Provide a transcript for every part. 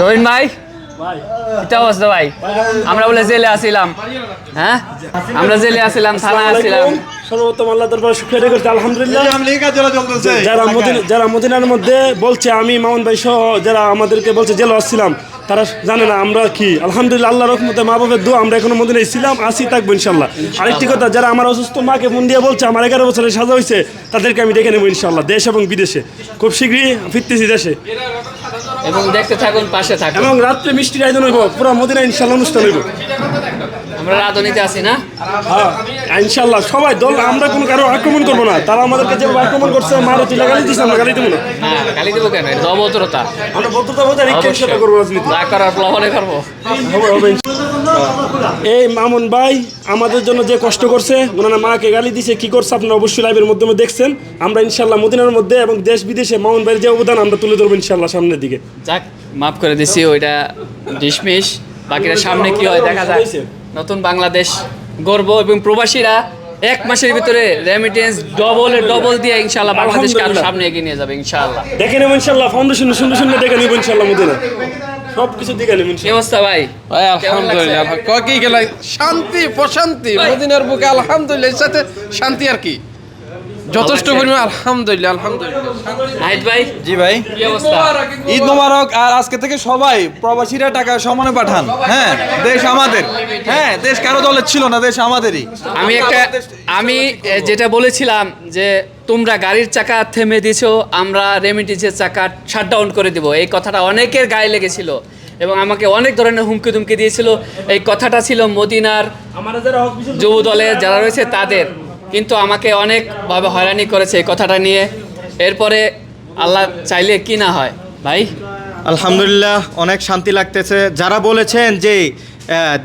রবিন ভাই? এটা অবস্থা ভাই? আমরা বলে জেলে আসিলাম। হ্যাঁ? আমরা জেলে আসিলাম থানা আসিলাম। সর্বোত্তম আল্লাহ দরবার শুক্রিয়া করছি আলহামদুলিল্লাহ। যারা মদিনা- যারা মদিনার মধ্যে বলছে আমি মামুন ভাই সহ যারা আমাদেরকে বলছে জেলে আসছিলাম। তারা জানে না আমরা কি। আলহামদুলিল্লাহ আল্লাহ রহমতে মা বাবের দোয়া আমরা এখনও মদিনায় ছিলাম আসি থাকব ইনশাল্লাহ আরেকটি কথা যারা আমার অসুস্থ মাকে মন দিয়ে বলছে আমার এগারো বছরের সাজা হয়েছে তাদেরকে আমি ডেকে নেব ইনশাল্লাহ দেশ এবং বিদেশে। খুব শীঘ্রই ফিরতেছি দেশে। এবং দেখতে থাকুন পাশে থাকুন। এবং রাত্রে মিষ্টির আয়োজন হইব পুরো মদিনা ইনশাল্লাহ অনুষ্ঠান হইব। আমরা রাধনীতে আছি না? হ্যাঁ। ইনশাল্লাহ সবাই দল আমরা কোনো কারও আক্রমণ করব না। তারা আমাদেরকে যেভাবে আক্রমণ করছে মারুতি গালি দিচ্ছে আমরা গালি দেবো না। হ্যাঁ গালি দেবো কেন? এটা তো অবতরতা আমরা বদ্ধতা বোঝা রিক্সা অবশ্যই করব রাজনীতি। যা করার প্লাবনে করব। হবে, হবে এই মামুন ভাই আমাদের জন্য যে কষ্ট করছে ওনারা মাকে গালি দিছে কি করছে আপনারা অবশ্যই লাইভের মাধ্যমে দেখছেন। আমরা ইনশাল্লাহ মদিনার মধ্যে এবং দেশ বিদেশে মামুন ভাইয়ের যে অবদান আমরা তুলে ধরবো ইনশাল্লাহ সামনের দিকে। যাক মাফ করে দিছি ওইটা ডিসমিস বাকিটা সামনে কি হয় দেখা যায় নতুন বাংলাদেশ। গর্ব এবং প্রবাসীরা এক মাসের ভিতরে রেমিটেন্স ডবল ডবল দিয়ে ইনশাআল্লাহ বাংলাদেশকে আরও। সামনে এগিয়ে নিয়ে যাবে ইনশাআল্লাহ। দেখে নেব ইনশাআল্লাহ ফাউন্ডেশন সুন্দর সুন্দর দেখে নেব ইনশাআল্লাহ মদিনা। সবকিছু কিছু নেব ইনশাআল্লাহ কি অবস্থা ভাই? ভাই আলহামদুলিল্লাহ কি গেল শান্তি প্রশান্তি। মদিনার বুকে আলহামদুলিল্লাহ এর সাথে শান্তি আর কি? যথেষ্ট পরিমাণ আলহামদুলিল্লাহ আলহামদুলিল্লাহ। নাহিদ ভাই জি ভাই। কি অবস্থা? ঈদ মোবারক আর আজকে থেকে সবাই প্রবাসীরা টাকা সমানে পাঠান। হ্যাঁ দেশ আমাদের। হ্যাঁ দেশ কারও দলের ছিল না দেশ আমাদেরই। আমি একটা আমি যেটা বলেছিলাম যে তোমরা গাড়ির চাকা থেমে দিছো আমরা রেমিটেন্সের চাকা শাট ডাউন করে দিব। এই কথাটা অনেকের গায়ে লেগেছিল এবং আমাকে অনেক ধরনের হুমকি দুমকি দিয়েছিল। এই কথাটা ছিল মদিনার আমার যারা হক যুব দলে যারা রয়েছে তাদের। কিন্তু আমাকে অনেকভাবে হয়রানি করেছে এই কথাটা নিয়ে। এরপরে আল্লাহ চাইলে কি না হয়? ভাই? আলহামদুলিল্লাহ, অনেক শান্তি লাগতেছে। যারা বলেছেন যে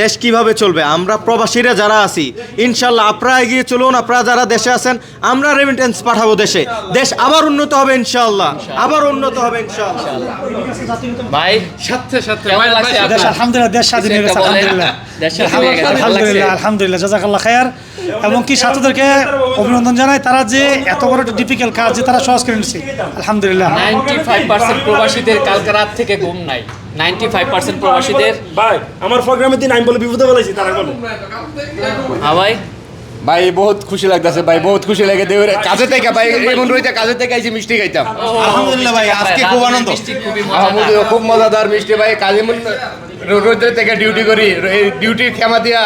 দেশ কীভাবে চলবে? আমরা প্রবাসীরা যারা আছি ইনশাল্লাহ আপনারা এগিয়ে চলুন আপনারা যারা দেশে আছেন আমরা রেমিটেন্স পাঠাবো দেশে। দেশ আবার উন্নত হবে ইনশাল্লাহ। আবার উন্নত হবে ইনশাল্লাহ। ভাই সাথে সাথে? দেশ আলহামদুলিল্লাহ দেশ স্বাধীন হয়ে গেছে জাজাকাল্লাহ খায়ার। এবং কি ছাত্রদেরকে অভিনন্দন জানাই তারা যে এত বড় একটা ডিফিকাল্ট কাজ যে তারা সহজ করে নিচ্ছে আলহামদুলিল্লাহ। নাইনটি ফাইভ পার্সেন্ট প্রবাসীদের কালকে রাত থেকে ঘুম নাই। নাইনটি ফাইভ পার্সেন্ট প্রবাসীদের ভাই আমার প্রোগ্রামের দিন আমি বলে বিপদে বলেছি তারা বলে। হ্যাঁ ভাই। ভাই বহুত খুশি লাগতেছে ভাই বহুত খুশি লাগে দেবের কাজে থেকে ভাই এমন রইতে কাজে থেকে আইছি মিষ্টি খাইতাম। আলহামদুলিল্লাহ ভাই, আজকে খুব আনন্দ। খুব মজাদার মিষ্টি ভাই কাজে মন রোদ্রে থেকে ডিউটি করি এই ক্ষমা দিয়া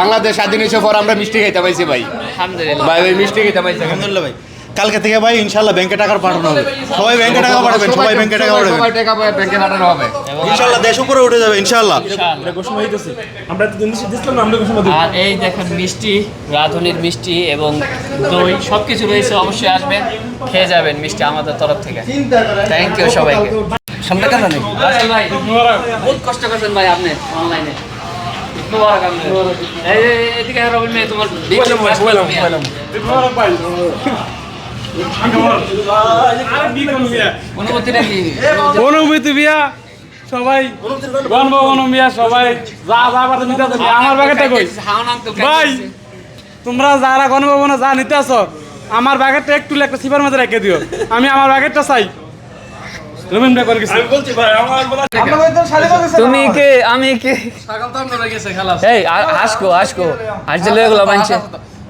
বাংলাদেশ স্বাধীন হয়েছে পর আমরা মিষ্টি খাইতে পাইছি ভাই। আলহামদুলিল্লাহ। ভাই ভাই মিষ্টি খাইতে পাইছি। আলহামদুলিল্লাহ ভাই। কালকে থেকে ভাই ইনশাল্লাহ ব্যাংকে টাকা পাঠানো হবে। সবাই ব্যাংকে টাকা পাঠাবেন সবাই ব্যাংকে টাকা পাঠাবেন। সবাই টাকা ব্যাংকে পাঠানো হবে। ইনশাল্লাহ দেশ উপরে উঠে যাবে ইনশাল্লাহ। এটা ঘোষণা হইতেছে। আমরা তো দিন দিছিলাম না আমরা ঘোষণা দিই আর এই দেখেন মিষ্টি রাধুনির মিষ্টি এবং দই সব কিছু রয়েছে অবশ্যই আসবেন খেয়ে যাবেন মিষ্টি আমাদের তরফ থেকে। থ্যাংক ইউ সবাইকে। সামনে কেন নেই? ভাই বহুত কষ্ট করছেন ভাই আপনি অনলাইনে মুবারক আপনি। এই এই, এই, এদিকে রবিন ভাই তোমার অনুভূতিটা কি অনুভূতি বিয়া সবাই গণব মিয়া সবাই যা যা পারে নিতে আমার ব্যাগেরটা কই? ভাই তোমরা যারা গণভবনে যা নিতে আসো আমার ব্যাগেরটা একটু একটা সিপার মধ্যে রেখে দিও। আমি আমার ব্যাগেরটা চাই। তুমি কে? আমি কে? এই গেলো মানছে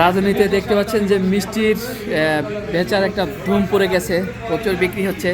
রাজনীতিতে দেখতে পাচ্ছেন যে মিষ্টির বেচার একটা ধুম পড়ে গেছে প্রচুর বিক্রি হচ্ছে।